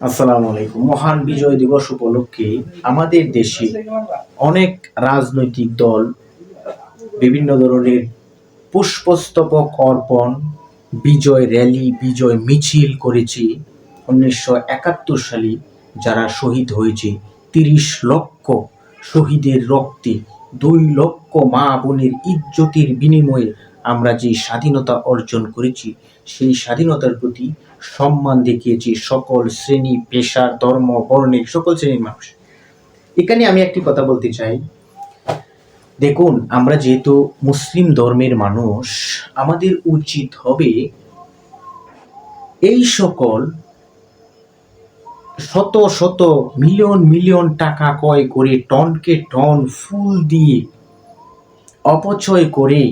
আসসালামু আলাইকুম। মহান বিজয় দিবস উপলক্ষে আমাদের দেশে অনেক রাজনৈতিক দল, বিভিন্ন ধরনের পুষ্পস্তবক অর্পণ, বিজয় র্যালি, বিজয় মিছিল করেছে। উনিশশো একাত্তর সালে যারা শহীদ হয়েছে, তিরিশ লক্ষ শহীদের রক্তে দুই লক্ষ মা বোনের ইজ্জতির বিনিময়ে আমরা যে স্বাধীনতা অর্জন করেছি, সেই স্বাধীনতার প্রতি সম্মান দেখিয়েছি সকল শ্রেণি, পেশা, ধর্ম, বর্ণের সকল শ্রেণির মানুষ। এখানে আমি একটি কথা বলতে চাই। দেখুন, আমরা যেহেতু মুসলিম ধর্মের মানুষ, আমাদের উচিত হবে এই সকল শত শত মিলিয়ন মিলিয়ন টাকা ক্রয় করে টনকে টন ফুল দিয়ে অপচয় করে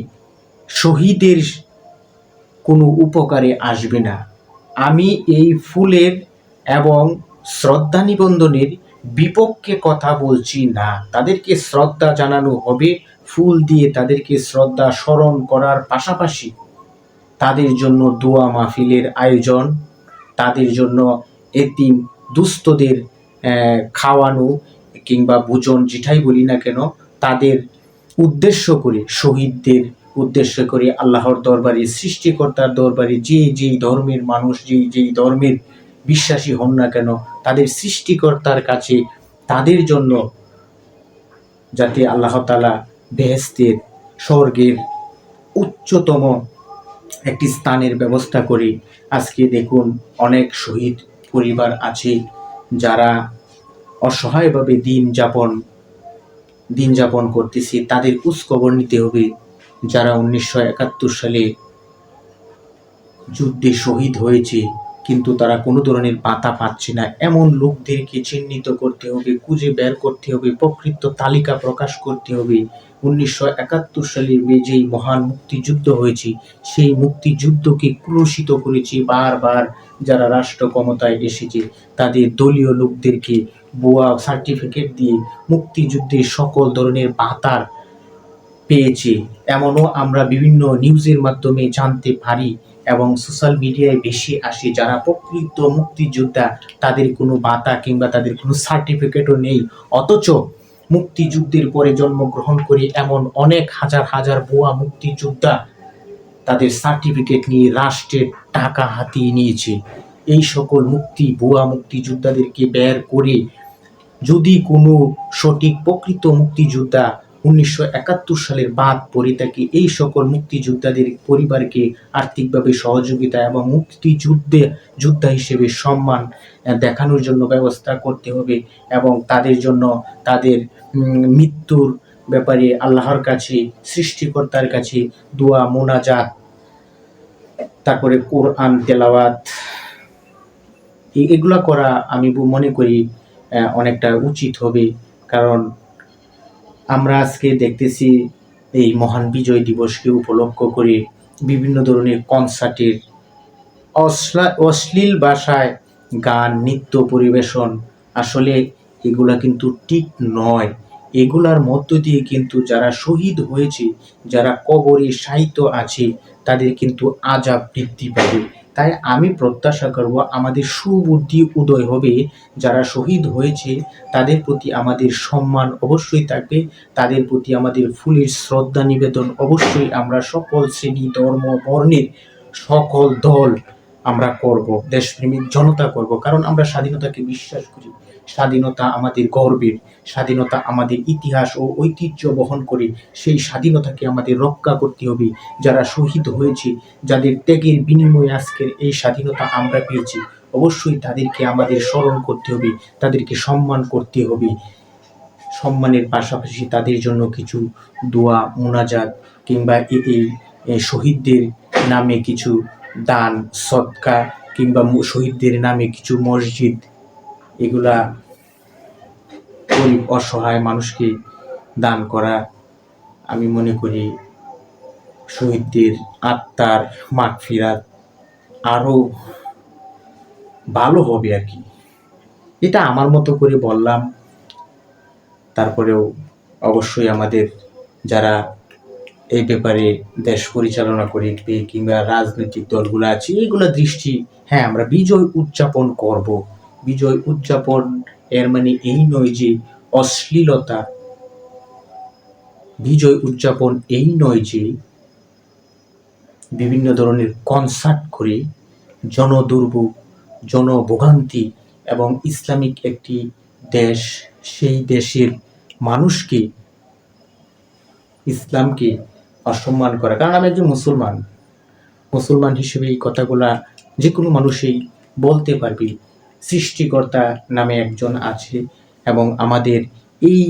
শহীদের কোনো উপকারে আসবে না। আমি এই ফুলের এবং শ্রদ্ধা নিবন্ধনের বিপক্ষে কথা বলছি না। তাদেরকে শ্রদ্ধা জানানো হবে, ফুল দিয়ে তাদেরকে শ্রদ্ধা স্মরণ করার পাশাপাশি তাদের জন্য দোয়া মাহফিলের আয়োজন, তাদের জন্য এতিম দুস্থদের খাওয়ানো কিংবা ভোজন, যেটাই বলি না কেন, তাদের উদ্দেশ্য করে শহীদদের উদ্দেশ্য করে আল্লাহর দরবারে, সৃষ্টিকর্তার দরবারে, যে যেই ধর্মের মানুষ যেই যেই ধর্মের বিশ্বাসী হন না কেন, তাদের সৃষ্টিকর্তার কাছে, তাদের জন্য যাতে আল্লাহ তালা বেহেস্তের স্বর্গের উচ্চতম একটি স্থানের ব্যবস্থা করে। আজকে দেখুন অনেক শহীদ পরিবার আছে যারা অসহায়ভাবে দিন যাপন দিন যাপন করতেছে। তাদের খোঁজখবর নিতে হবে। যারা উনিশশো একাত্তর সালে যুদ্ধে শহীদ হয়েছে, কিন্তু তারা কোনো ধরনের পাতা পাচ্ছে না। এমন লোকদেরকে চিহ্নিত করতে হবে, খুঁজে বের করতে হবে, প্রকৃত তালিকা প্রকাশ করতে হবে। উনিশশো একাত্তর সালের যে যেই মহান মুক্তিযুদ্ধ হয়েছে, সেই মুক্তিযুদ্ধকে ক্রুশিত করেছে বারবার যারা রাষ্ট্র ক্ষমতায় এসেছে। তাদের দলীয় লোকদেরকে বোয়া সার্টিফিকেট দিয়ে মুক্তিযুদ্ধের সকল ধরনের বাতার পেয়েছে। এমনও আমরা বিভিন্ন নিউজের মাধ্যমে জানতে পারি এবং সোশ্যাল মিডিয়ায় বেশি আসে যারা প্রকৃত মুক্তিযোদ্ধা, তাদের কোনো বাতা কিংবা তাদের কোনো সার্টিফিকেটও নেই। অথচ মুক্তিযুদ্ধের পরে জন্মগ্রহণ করে এমন অনেক হাজার হাজার ভুয়া মুক্তিযোদ্ধা তাদের সার্টিফিকেট নিয়ে রাষ্ট্রের টাকা হাতিয়ে নিয়েছে। এই সকল মুক্তি ভুয়া মুক্তিযোদ্ধাদেরকে বের করে যদি কোনো সঠিক প্রকৃত মুক্তিযোদ্ধা উনিশশো একাত্তর সালের বাদ থাকে এই সকল মুক্তিযোদ্ধাদের পরিবারকে আর্থিকভাবে সহযোগিতা এবং মুক্তিযুদ্ধে যোদ্ধা হিসেবে সম্মান দেখানোর জন্য ব্যবস্থা করতে হবে এবং তাদের জন্য তাদের মৃত্যুর ব্যাপারে আল্লাহর কাছে, সৃষ্টিকর্তার কাছে দোয়া, মোনাজাত, তারপরে কোরআন, তেলাওয়াত এগুলা করা আমি মনে করি অনেকটা উচিত হবে। কারণ আমরা আজকে দেখতেছি এই মহান বিজয় দিবসকে উপলক্ষ করে বিভিন্ন ধরনের কনসার্টের অশ্লা- অশ্লীল ভাষায় গান, নৃত্য পরিবেশন। আসলে এগুলা কিন্তু ঠিক নয়। এগুলার মধ্য দিয়ে কিন্তু যারা শহীদ হয়েছে, যারা কবরে সাহিত্য আছে, তাদের কিন্তু আজাব বৃদ্ধি পাবে। তাই আমি প্রত্যাশা করব আমাদের সুবুদ্ধি উদয় হবে। যারা শহীদ হয়েছে, তাদের প্রতি আমাদের সম্মান অবশ্যই থাকবে। তাদের প্রতি আমাদের ফুলের শ্রদ্ধা নিবেদন অবশ্যই। আমরা সকল শ্রেণি, ধর্ম, বর্ণের সকল দল আমরা করব, দেশপ্রেমিক জনতা করব, কারণ আমরা স্বাধীনতাকে বিশ্বাস করি। স্বাধীনতা আমাদের গর্বের, স্বাধীনতা আমাদের ইতিহাস ও ঐতিহ্য বহন করে, সেই স্বাধীনতাকে আমাদের রক্ষা করতে হবে। যারা শহীদ হয়েছে, যাদের ত্যাগের বিনিময়ে আজকের এই স্বাধীনতা আমরা পেয়েছি, অবশ্যই তাদেরকে আমাদের স্মরণ করতে হবে, তাদেরকে সম্মান করতে হবে। সম্মানের পাশাপাশি তাদের জন্য কিছু দোয়া, মোনাজাত কিংবা এই শহীদদের নামে কিছু দান, সৎকা কিংবা শহীদদের নামে কিছু মসজিদ, এগুলা গরিব, অসহায় মানুষকে দান করা, আমি মনে করি শহীদদের আত্মার মাগফিরাত আরও ভালো হবে আর কি। এটা আমার মতো করে বললাম। তারপরেও অবশ্যই আমাদের যারা এই ব্যাপারে দেশ পরিচালনা করে কিংবা রাজনৈতিক দলগুলো আছে, এগুলো দৃষ্টি হ্যাঁ আমরা বিজয় উদযাপন করব। বিজয় উদযাপন, এর মানে এই নয় যে অশ্লীলতা। বিজয় উদযাপন এই নয় যে বিভিন্ন ধরনের কনসার্ট করে জনদুর্ভোগ, জনভোগান্তি এবং ইসলামিক একটি দেশ, সেই দেশের মানুষকে, ইসলামকে অসম্মান করা। কারণ আমি একজন মুসলমান। মুসলমান হিসেবে এই কথাগুলা যে কোনো মানুষই বলতে পারবে। সৃষ্টিকর্তা নামে একজন আছে এবং আমাদের এই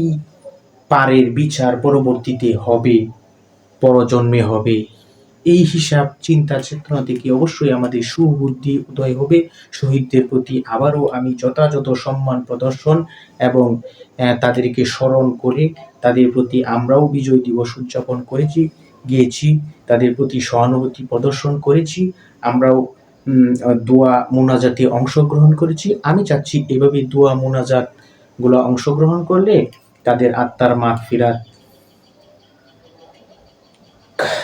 পারের বিচার পরবর্তীতে হবে, পরজন্মে হবে। এই হিসাব, চিন্তা, চেতনা থেকে অবশ্যই আমাদের সুবুদ্ধি উদয় হবে। শহীদদের প্রতি আবারও আমি যথাযথ সম্মান প্রদর্শন এবং তাদেরকে স্মরণ করে, তাদের প্রতি আমরাও বিজয় দিবস উদযাপন করেছি। গিয়েছি, তাদের প্রতি সহানুভূতি প্রদর্শন করেছি, আমরাও দোয়া মোনাজাতে অংশগ্রহণ করেছি। আমি চাচ্ছি এভাবে দোয়া মোনাজাতগুলো অংশগ্রহণ করলে তাদের আত্মার মাগ ফিরার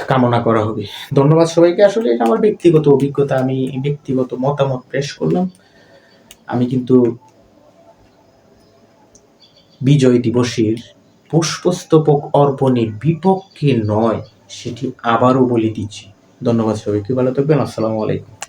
কামনা করা হবে। ধন্যবাদ সবাইকে। আসলে এটা আমার ব্যক্তিগত অভিজ্ঞতা। আমি ব্যক্তিগত মতামত পেশ করলাম। আমি কিন্তু বিজয় দিবসের পুষ্পস্তবক অর্পণের বিপক্ষে নয়। সেটি আবারও বলে দিচ্ছি। ধন্যবাদ সবাইকে ভালো থাকবেন আসসালামু আলাইকুম।